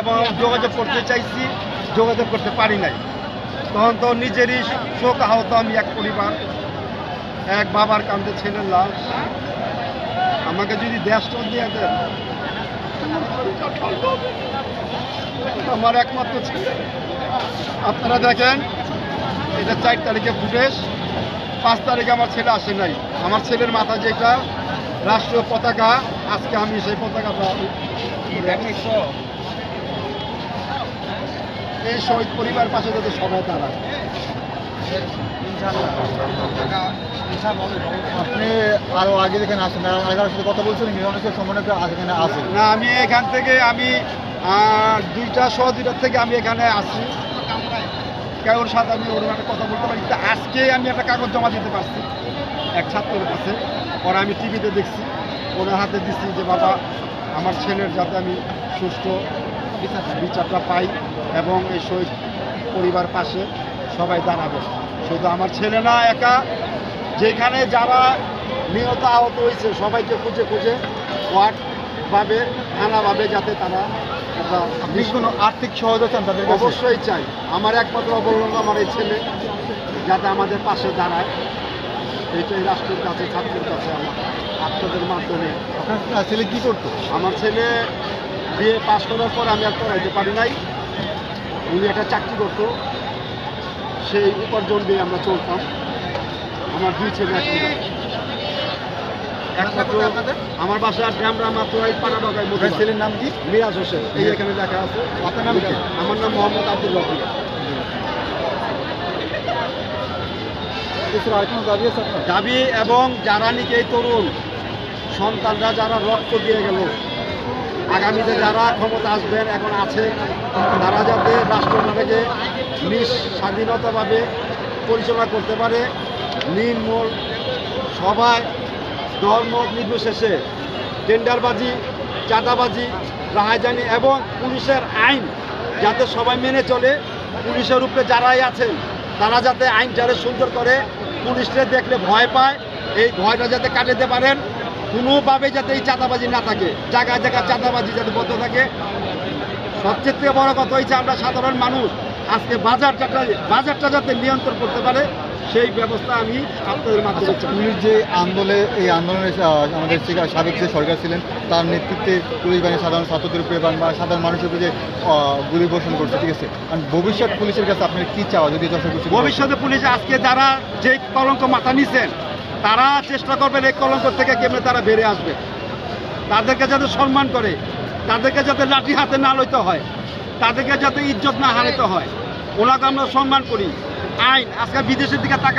এবং যোগাযোগ করতে চাইছি, যোগাযোগ করতে পারি নাই। তখন তো নিজেরই শোক আহত আমি এক পরিবার, এক বাবার কান্দে ছেলের লাশ। আমাকে যদি দেশটা দিয়ে দেন, আমার একমাত্র ছেলে। আপনারা দেখেন, এটা চার তারিখে ফুটেজ পাঁচ তারিখে আমার ছেলে আসে নাই। আমার ছেলের মাথা যেটা, রাষ্ট্রীয় পতাকা, আজকে আমি সেই পতাকাটা এই শহীদ পরিবার পাশে যাতে সবাই দাঁড়ায়। আপনি আরও আগে যেখানে আসেন আগার সাথে কথা বলছিলেন অনেকের সম্মানিত এখানে আছে না আমি এখান থেকে আমি দুইটা শো দুইটার থেকে আমি এখানে আসি কারোর সাথে আমি ওর কথা বলতে পারি। আজকে আমি একটা কাগজ জমা দিতে পারছি। এক ছাত্রের কাছে। ওরা আমি টিভিতে দেখছি। ওনার হাতে দিচ্ছি যে বাবা আমার ছেলের যাতে আমি সুষ্ঠু বিচারটা পাই। এবং এই শহীদ পরিবার পাশে সবাই দাঁড়াবে। শুধু আমার ছেলে না, একা। যেখানে যারা নিহত আহত হয়েছে, সবাইকে খুঁজে খুঁজে ওয়ার্ডভাবে থানাভাবে যাতে তারা কোনো আর্থিক সহায়তা চান তাদের অবশ্যই চাই। আমার একমাত্র অবলম্বন আমার এই ছেলে, যাতে আমাদের পাশে দাঁড়ায়। এইটাই রাষ্ট্রের কাছে, ছাত্রের কাছে আমার আপনাদের মাধ্যমে। আপনার ছেলে কি করতো? আমার ছেলে বিয়ে পাশ করার পর আমি আর পড়াইতে পারি নাই। উনি একটা চাকরি করতো। সেই উপার্জন দিয়ে আমরা চলতাম। আমার দুই ছেলে। একমাত্র আমার বাসা ড্যামরা মাত্রাই পাড়া বাগায় মধ্যে ছেলের নাম কি? মিরাজ হোসেন। এই এখানে দেখা আছে। আপনার নাম কি? আমার নাম মোহাম্মদ আব্দুল রফিক। দাবি দাবি এবং যারা নাকি এই তরুণ সন্তানরা যারা রক্ত দিয়ে গেল আগামীতে যারা ক্ষমতা আসবেন, এখন আছে, তারা যাতে রাষ্ট্রটাকে নিজ স্বাধীনতাভাবে পরিচালনা করতে পারে নির্মূল সবাই ধর্ম নির্বিশেষে টেন্ডারবাজি, চাঁদাবাজি, রাহাজানি এবং পুলিশের আইন যাতে সবাই মেনে চলে, পুলিশের উপরে যারাই আছেন, তারা যাতে আইনটারে সুন্দর করে পুলিশরা দেখলে ভয় পায়, এই ভয়টা যাতে কাটাতে পারেন। কোনোভাবে যাতে এই চাঁদাবাজি না থাকে জায়গায় জায়গায় চাঁদাবাজি যাতে বন্ধ থাকে। সবচেয়ে থেকে বড় কথা হয়েছে আমরা সাধারণ মানুষ আজকে বাজারটা বাজারটা যাতে নিয়ন্ত্রণ করতে পারে সেই ব্যবস্থা আমি আপনাদের মাধ্যমে চাই পুলিশ যে আন্দোলনে এই আন্দোলনে আমাদের সাবেক যে সরকার ছিলেন তার নেতৃত্বে পুলিশ বাহিনী সাধারণ ছাত্রদের উপরে বা সাধারণ মানুষের উপরে যে গুলি বর্ষণ করছে ঠিক আছে? আর ভবিষ্যৎ পুলিশের কাছে আপনার কি চাওয়া যদি ভবিষ্যতে পুলিশ আজকে যারা যে কলঙ্ক মাথা নিছেন তারা চেষ্টা করবেন এই কলঙ্ক থেকে কেমনে তারা বেড়ে আসবে। তাদেরকে যাতে সম্মান করে, তাদেরকে যাতে লাঠি হাতে না লইতে হয়, তাদেরকে যাতে ইজ্জত না হারাইতে হয়, ওনাকে আমরা সম্মান করি। আইন, আজকে বিদেশের দিকে তাকা